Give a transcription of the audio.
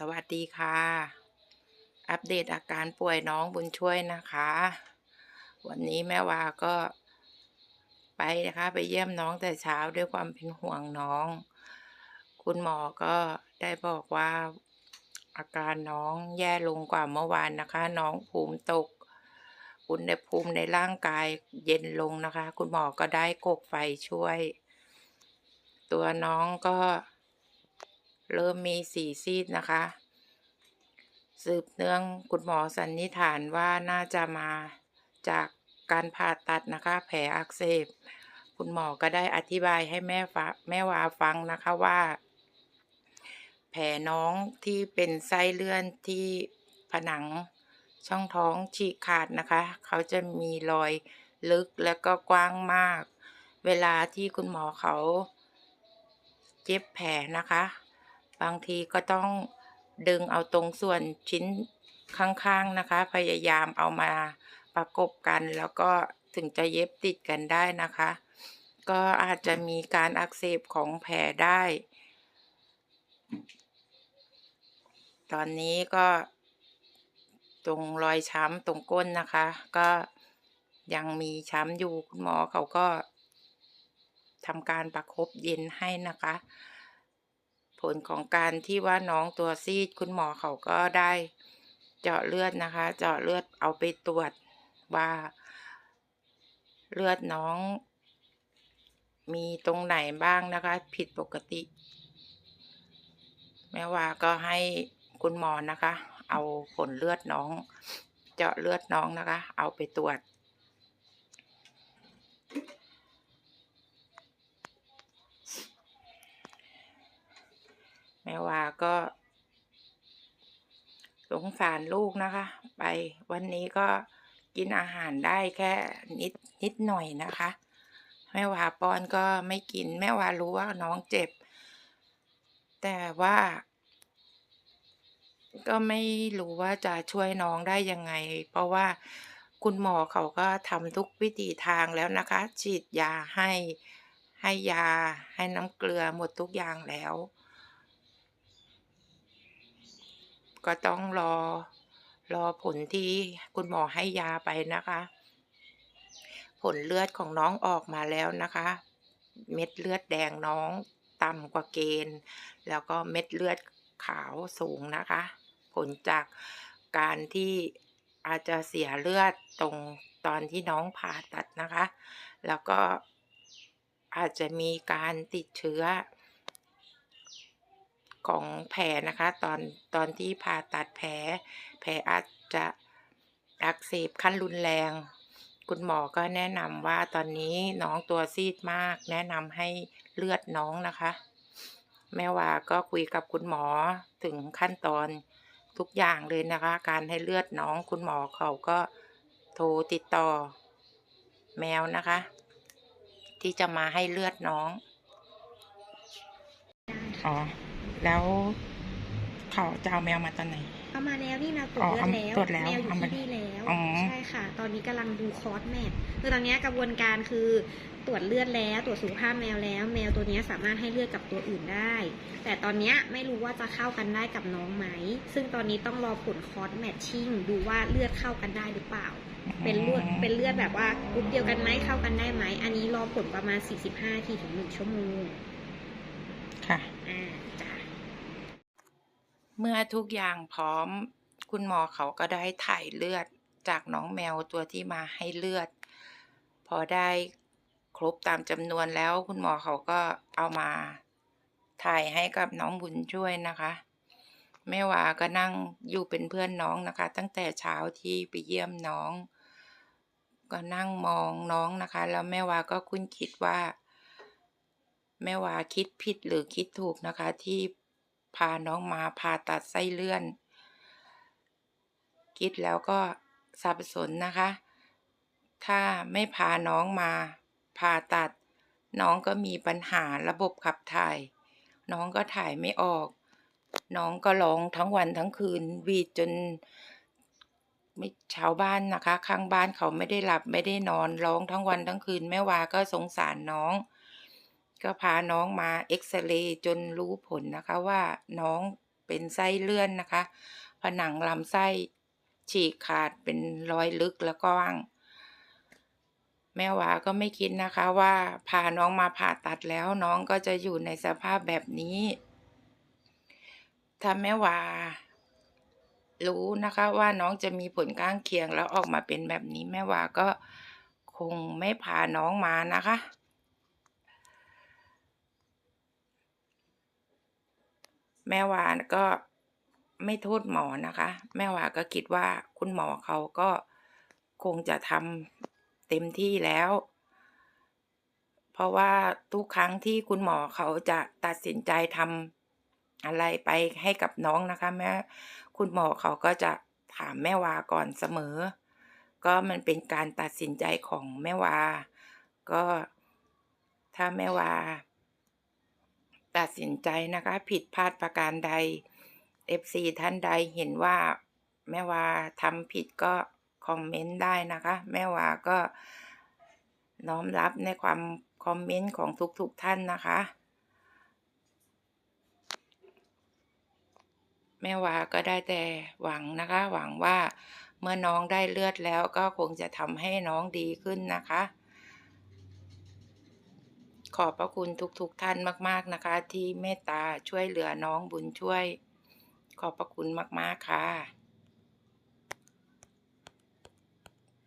สวัสดีค่ะ อัปเดตอาการป่วยน้องบุญช่วยนะคะ วันนี้แม่วาก็ไปนะคะ ไปเยี่ยมน้องแต่เช้าด้วยความเป็นห่วงน้อง คุณหมอก็ได้บอกว่าอาการน้องแย่ลงกว่าเมื่อวานนะคะ น้องภูมิตก อุณหภูมิในร่างกายเย็นลงนะคะ คุณหมอก็ได้กกไฟช่วย ตัวน้องก็ เริ่มมีสีซีดนะคะ สืบเนื่องคุณหมอสันนิษฐานว่าน่าจะมาจากการผ่าตัดนะคะ แผลอักเสบ คุณหมอก็ได้อธิบายให้แม่ฟังแม่วาฟังนะคะว่า แผลน้องที่เป็นไส้เลื่อนที่ผนังช่องท้องฉีกขาดนะคะ เขาจะมีรอยลึกแล้วก็กว้างมาก เวลาที่คุณหมอเขาเย็บแผลนะคะ บางทีก็ต้องดึงเอาตรงส่วนชิ้นข้างๆนะคะ พยายามเอามาประกบกัน แล้วก็ถึงจะเย็บติดกันได้นะคะ ก็อาจจะมีการอักเสบของแผลได้ ตอนนี้ก็ตรงรอยช้ำตรงก้นนะคะ ก็ยังมีช้ำอยู่คุณหมอเขาก็ทำการประคบเย็นให้นะคะ ผลของการที่ว่าน้องตัวซีดคุณหมอเขาก็ได้เจาะเลือดนะคะ เจาะเลือดเอาไปตรวจว่าเลือดน้อง มีตรงไหนบ้างนะคะ ผิดปกติ แม่ว่าก็ให้คุณหมอนะคะ เอาผลเลือดน้อง เจาะเลือดน้องนะคะ เอาไปตรวจ แม่ว่าก็ สงสารลูกนะคะ ไปวันนี้ก็กินอาหารได้แค่นิดนิดหน่อยนะคะ แม่ว่าป้อนก็ไม่กิน แม่ว่ารู้ว่าน้องเจ็บ แต่ว่า ก็ไม่รู้ว่าจะช่วยน้องได้ยังไง เพราะว่าคุณหมอเขาก็ทำทุกวิถีทางแล้วนะคะ ฉีดยาให้ให้ยาให้น้ำเกลือหมดทุกอย่างแล้ว ก็ต้องรอรอผลที่คุณหมอให้ยาไปนะคะ ผลเลือดของน้องออกมาแล้วนะคะ เม็ดเลือดแดงน้องต่ำกว่าเกณฑ์ แล้วก็เม็ดเลือดขาวสูงนะคะ ผลจากการที่อาจจะเสียเลือดตรงตอนที่น้องผ่าตัดนะคะ แล้วก็อาจจะมีการติดเชื้อ ของแผลนะคะ ตอนตอนที่ผ่าตัดแผล แผลอาจจะอักเสบขั้นรุนแรง คุณหมอก็แนะนำว่าตอนนี้น้องตัวซีดมาก แนะนำให้เลือดน้องนะคะ แม่ว่าก็คุยกับคุณหมอถึงขั้นตอนทุกอย่างเลยนะคะ การให้เลือดน้องคุณหมอเขาก็โทรติดต่อแมวนะคะ ที่จะมาให้เลือดน้อง อ๋อ แล้วเขาจะเอาแมวมาตอนไหน เอามาแล้วนี่แมวตรอ๋วอจเลือดแล้วเอาตรวจแล้วแมวอยู่เอามาที่นี่แล้วอ๋อใช่ค่ะ ตอนนี้กำลังดูคอร์สแมทคือตอนนี้กระบวนการคือตรวจเลือดแล้วตรวจสุขภาพแมวแล้ว แมวตัวนี้สามารถให้เลือดกับตัวอื่นได้ แต่ตอนนี้ไม่รู้ว่าจะเข้ากันได้กับน้องไหม ซึ่งตอนนี้ต้องรอผลคอร์สแมทชิ่งดูว่าเลือดเข้ากันได้หรือเปล่า เป็นเลือดเป็นเลือดแบบว่ากรุ๊ปเดียวกันไหมเข้ากันได้ไหม อันนี้รอผลประมาณ 45นาทีถึง1ชั่วโมง ค่ะ อ่าจ้ะ เมื่อทุกอย่างพร้อม คุณหมอเขาก็ได้ถ่ายเลือดจากน้องแมวตัวที่มาให้เลือด พอได้ครบตามจำนวนแล้ว คุณหมอเขาก็เอามาถ่ายให้กับน้องบุญช่วยนะคะแม่วาก็นั่งอยู่เป็นเพื่อนน้องนะคะ ตั้งแต่เช้าที่ไปเยี่ยมน้อง ก็นั่งมองน้องนะคะ แล้วแม่วาก็คุ้นคิดว่า แม่วาคิดผิดหรือคิดถูกนะคะที่ พาน้องมาผ่าตัดไส้เลื่อน คิดแล้วก็สับสนนะคะ ถ้าไม่พาน้องมาผ่าตัด น้องก็มีปัญหาระบบขับถ่าย น้องก็ถ่ายไม่ออก น้องก็ร้องทั้งวันทั้งคืนวีดจนไม่ชาวบ้านนะคะ ข้างบ้านเขาไม่ได้หลับไม่ได้นอนร้องทั้งวันทั้งคืนแม่วาก็สงสารน้อง ก็พาน้องมาเอ็กซเรย์จนรู้ผลนะคะว่าน้องเป็นไส้เลื่อนนะคะ ผนังลำไส้ฉีกขาดเป็นรอยลึกแล้วก็ว่าง แม่วาก็ไม่คิดนะคะว่าพาน้องมาผ่าตัดแล้วน้องก็จะอยู่ในสภาพแบบนี้ถ้าแม่วารู้นะคะว่าน้องจะมีผลข้างเคียงแล้วออกมาเป็นแบบนี้แม่วาก็คงไม่พาน้องมานะคะ แม่วาก็ไม่โทษหมอนะคะ แม่วาก็คิดว่าคุณหมอเขาก็คงจะทำเต็มที่แล้ว เพราะว่าทุกครั้งที่คุณหมอเขาจะตัดสินใจทำอะไรไปให้กับน้องนะคะ แม่คุณหมอเขาก็จะถามแม่วาก่อนเสมอ ก็มันเป็นการตัดสินใจของแม่วา ก็ถ้าแม่วา ตัดสินใจนะคะ ผิดพลาดประการใด FC ท่านใดเห็นว่าแม่วาทำผิดก็คอมเมนต์ได้นะคะ แม่วาก็น้อมรับในความคอมเมนต์ของทุกๆท่านนะคะ แม่วาก็ได้แต่หวังนะคะ หวังว่าเมื่อน้องได้เลือดแล้วก็คงจะทำให้น้องดีขึ้นนะคะ ขอบพระคุณทุกๆท่านมาก ๆนะคะ ที่เมตตาช่วยเหลือน้องบุญช่วย ขอบพระคุณมากๆค่ะ